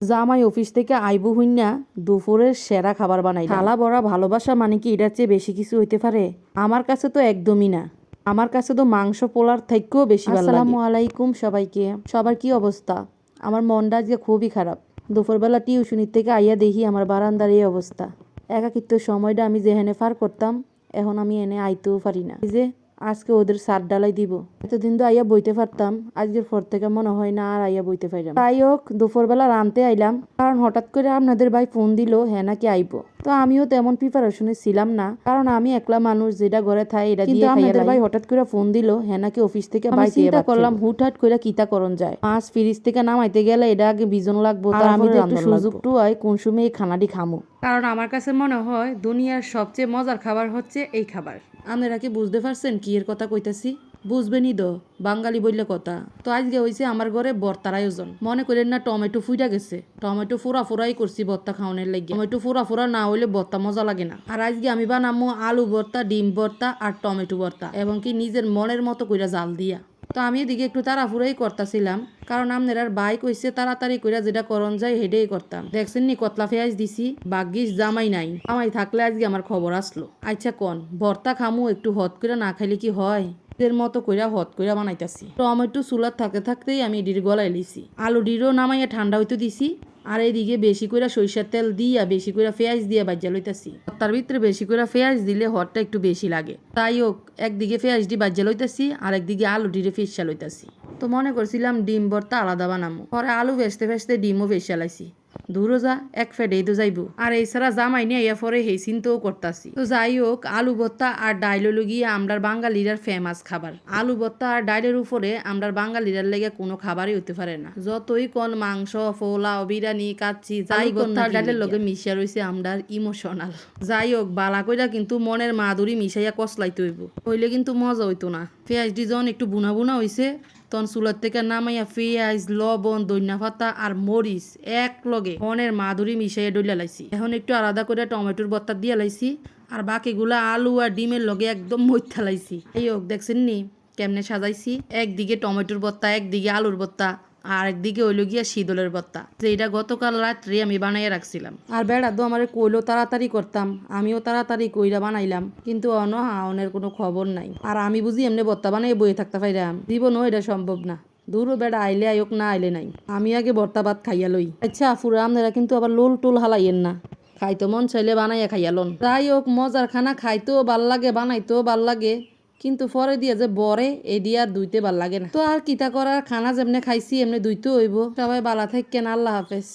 জামাই অফিস থেকে আইবু হইনা দুপুরের সেরা খাবার বানাই থালা বড়া ভালোবাসা মানে কি এটার চেয়ে বেশি কিছু হইতে পারে? আমার কাছে তো একদমই না। আমার কাছে তো মাংস পোলার থেকেও বেশি আসসালামু আলাইকুম সবাইকে। সবার কি অবস্থা? আমার মনটা আজকে খুবই খারাপ। দুপুরবেলা টিউশনির থেকে আইয়া দেখি আমার বারান্দার এই অবস্থা। একাকিত্ব সময়টা আমি যেখানে পার করতাম, এখন আমি এনে আইতেও পারি না। যে আজকে ওদের সার ডালাই দিব। এতদিন তো আইয়া বইতে পারতাম, আজকের পর থেকে মনে হয় না আর আইয়া বইতে পারলাম তাই হোক, দুপুরবেলা রানতে আইলাম, কারণ হঠাৎ করে আপনাদের ভাই ফোন দিল হ্যাঁ নাকি আইবো। তো আমিও তেমন প্রিপারেশনে ছিলাম না। কারণ আমি একলা মানুষ যেটা ঘরে থাই এটা দিয়ে আপনাদের ভাই হঠাৎ করে ফোন দিল হ্যাঁ নাকি অফিস থেকে বাই চিন্তা করলাম হুটহাট করে কিতা করণ যায়? মাছ ফ্রিজ থেকে নামাইতে গেলে এটা আগে বিজন লাগবো আর আমি তো একটু সুযোগ টু হয় কোন সময় এই খানাটি খামো। কারণ আমার কাছে মনে হয় দুনিয়ার সবচেয়ে মজার খাবার হচ্ছে এই খাবার। আপনারা কি বুঝতে পারছেন কি এর কথা কইতাছি? বুঝবেনই তো, বাঙালি বললে কথা। তো আজকে হয়েছে আমার ঘরে বর্তার আয়োজন। মনে করেন না টমেটো ফুইটা গেছে। টমেটো ফোড়া ফোড়াই করছি বর্তা খাওয়ানোর লাগে। টমেটো ফোড়া ফোড়া না হইলে বর্তা মজা লাগে না। আর আজকে আমি বানামো আলু ভর্তা ডিম ভর্তা আর টমেটো ভর্তা এবং কি নিজের মনের মতো কইরা জাল দিয়া। তো আমি এদিকে একটু তাড়াহুড়োই করতেছিলাম, কারণ আপনার আর বাইক হইছে তাড়াতাড়ি কইরা যেটা করণ যায় হেডেই করতাম। দেখছেন নি কতলা পেঁয়াজ দিছি বাগ্যিস জামাই নাই। জামাই থাকলে আজকে আমার খবর আসলো। আচ্ছা কন ভর্তা খামু, একটু হট করে না খাইলে কি হয়? এর মতো কইরা হট কইরা বানাইতাছি। টমেটো চুলার থাকতে থাকতেই আমি এডির গলায় লিছি। আলু ডিরও নামাইয়া ঠান্ডা হইতে দিছি, আর এইদিকে বেশি করে সরিষার তেল দিয়া, বেশি করে পেঁয়াজ দিয়া বাজ্যা লইতাছি। তার ভিতরে বেশি করে পেঁয়াজ দিলে হটটা একটু বেশি লাগে। তাই হোক, একদিকে পেঁয়াজ দি বাজ্যা লইতাছি, আর একদিকে আলু ডিরে ফেসা লইতাছি। তো মনে করছিলাম ডিম ভর্তা আলাদা বানামো। পরে আলু ভেসতে ভেসতে ডিমও ফেসা লাইছি। দূরও যা এক ফেডেই তো যাইবো। আর এছাড়া জামাই নিয়ে ইয়া পরে হেই চিন্তাও করতাছি। তো যাই হোক আলু ভর্তা আর ডাইল গিয়ে আমরার বাঙালিরার ফেমাস খাবার। আলু ভর্তা আর ডাইলের উপরে আমরার বাঙালিরার লেগে কোনো খাবারই হতে পারে না। যতই কোন মাংস পোলাও বিরিয়ানি কাচ্চি যাই ভর্তা ডাইলের লগে মিশিয়া রয়েছে আমরার ইমোশনাল যাই হোক বালা কইরা কিন্তু মনের মাদুরি মিশাইয়া কসলাইতে হইব। হইলে কিন্তু মজা হইতো না। পেঁয়াজ ডিজন একটু বুনা বুনা হইছে তখন চুলার থেকে নামাইয়া পেঁয়াজ লবণ দইনা পাতা আর মরিচ এক লগে মাধুরী মিশাইয়া ডইলা লাইছি। এখন একটু আলাদা করে টমেটোর বত্তা দিয়ে লাইছি আর বাকিগুলা আলু আর ডিমের লগে একদম মইথা লাইছি। এই হোক দেখছেন নি কেমনে সাজাইছি? একদিকে টমেটোর বত্তা, একদিকে আলুর বত্তা। আর একদিকে হইল গিয়া শীতলের বত্তা, যে এটা গতকাল রাত্রে আমি বানাইয়া রাখছিলাম। আর বেড়া, তো আমার কইলো তাড়াতাড়ি করতাম, আমিও তাড়াতাড়ি কইরা বানাইলাম, কিন্তু অন হাওনের কোনো খবর নাই। আর আমি বুঝি এমনি বত্তা বানাইয়ে বয়ে থাকতে পাইরাম। জীবনও এটা সম্ভব না। দূরও বেড়া, আইলে আয়োক না আইলে নাই। আমি আগে ভর্তা ভাত খাইয়া লই। আচ্ছা আফুরা, আপনারা কিন্তু আবার লোল টোল হালাইয়েন না। খাইতো মন চাইলে বানাইয়া খাইয়া লন। যাই হোক, মজার খানা, খাইতেও ভালো লাগে, বানাইতেও ভালো লাগে। কিন্তু পরে দিয়া যে বরে এডি আর দুইতে ভালো লাগে না। তো আর কিতা করার? খানা যেমনে খাইছি, এমনি দুইতে হইব। সবাই বালা থাকেন আল্লাহ হাফেজ।